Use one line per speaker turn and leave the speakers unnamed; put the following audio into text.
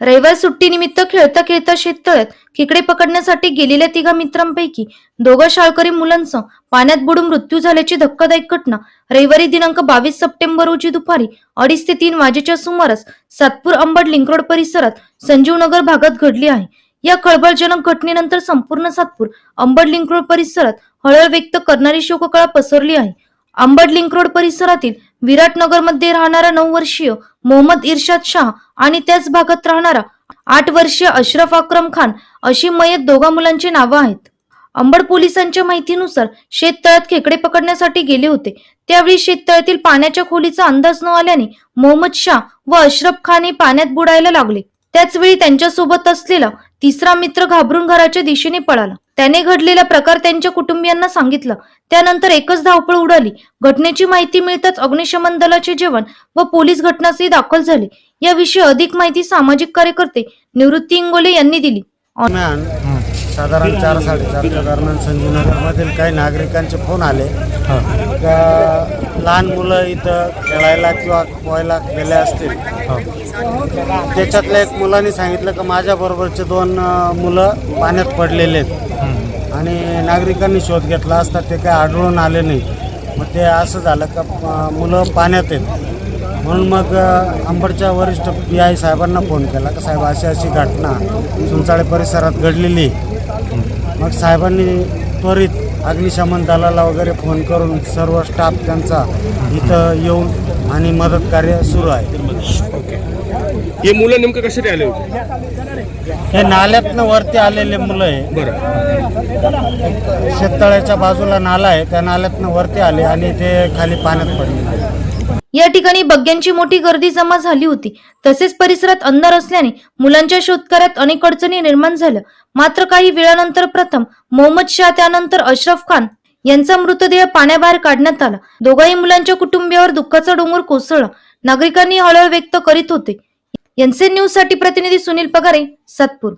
रविवार सुट्टीनिमित्त खेळता खेळता शेततळ्यात खेकडे पकडण्यासाठी गेलेल्या तिघा मित्रांपैकी दोघं शाळकरी मुलांचा पाण्यात बुडून मृत्यू झाल्याची धक्कादायक घटना रविवारी दिनांक बावीस सप्टेंबर रोजी दुपारी अडीच ते तीन वाजेच्या सुमारास सातपूर अंबड लिंक रोड परिसरात संजीवनगर भागात घडली आहे. या खळबळजनक घटनेनंतर संपूर्ण सातपूर अंबड लिंक रोड परिसरात हळहळ व्यक्त करणारी शोककळा पसरली आहे. अंबड लिंक रोड परिसरातील विराटनगरमध्ये राहणारा नऊ वर्षीय मोहम्मद इर्शाद शाह आणि त्याच भागात राहणारा आठ वर्षीय अशरफ अक्रम खान अशी मयत दोघा मुलांची नावं आहेत. अंबड पोलिसांच्या माहितीनुसार शेततळ्यात खेकडे पकडण्यासाठी गेले होते. त्यावेळी शेततळ्यातील पाण्याच्या खोलीचा अंदाज न आल्याने मोहम्मद शाह व अशरफ खान हे पाण्यात बुडायला लागले. त्याचवेळी त्यांच्यासोबत असलेला तिसरा मित्र घाबरून घराच्या दिशेने पळाला. त्याने घडलेला प्रकार त्यांच्या कुटुंबियांना सांगितला. त्यानंतर एकच धावपळ उडाली. घटनेची माहिती मिळताच अग्निशमन दलाचे जेवण व पोलीस घटनास्थळी दाखल झाले. याविषयी अधिक माहिती सामाजिक कार्यकर्ते निवृत्ती इंगोले यांनी दिली.
साधारण चार साडेचारच्या दरम्यान संजीवनगरमधील काही नागरिकांचे फोन आले. का लहान मुलं इथं खेळायला किंवा पोहायला गेले असतील? त्याच्यातल्या एक मुलाने सांगितलं की माझ्याबरोबरचे दोन मुलं पाण्यात पडलेले आहेत. आणि नागरिकांनी शोध घेतला असता ते काही आढळून आले नाही. मग ते असं झालं का मुलं पाण्यात आहेत. म्हणून मग अ, अंबडच्या वरिष्ठ पी आय साहेबांना फोन केला. का साहेब अशी अशी घटना सुंचाळे परिसरात घडलेली. मग साहेबांनी त्वरित अग्निशमन दलाला वगैरे फोन करून सर्व स्टाफ त्यांचा इथं येऊन आणि मदत कार्य सुरू आहे.
ओके. हे मुलं नेमकं कशासाठी आले होते?
हे नाल्यातनं वरती आलेले मुलं आहे.
बरं.
शेततळ्याच्या बाजूला नाला आहे. त्या नाल्यातनं वरती आले आणि ते खाली पाण्यात पडले.
या ठिकाणी बग्ग्यांची मोठी गर्दी जमा झाली होती. तसेच परिसरात अंधार असल्याने मुलांच्या शोधकार्यात अनेक अडचणी निर्माण झाल्या. मात्र काही वेळानंतर प्रथम मोहम्मद शाह त्यानंतर अशरफ खान यांचा मृतदेह पाण्याबाहेर काढण्यात आला. दोघाही मुलांच्या कुटुंबियावर दुःखाचा डोंगर कोसळला. नागरिकांनी हळहळ व्यक्त करीत होते. यांचे न्यूजसाठी प्रतिनिधी सुनील पगारे सातपूर.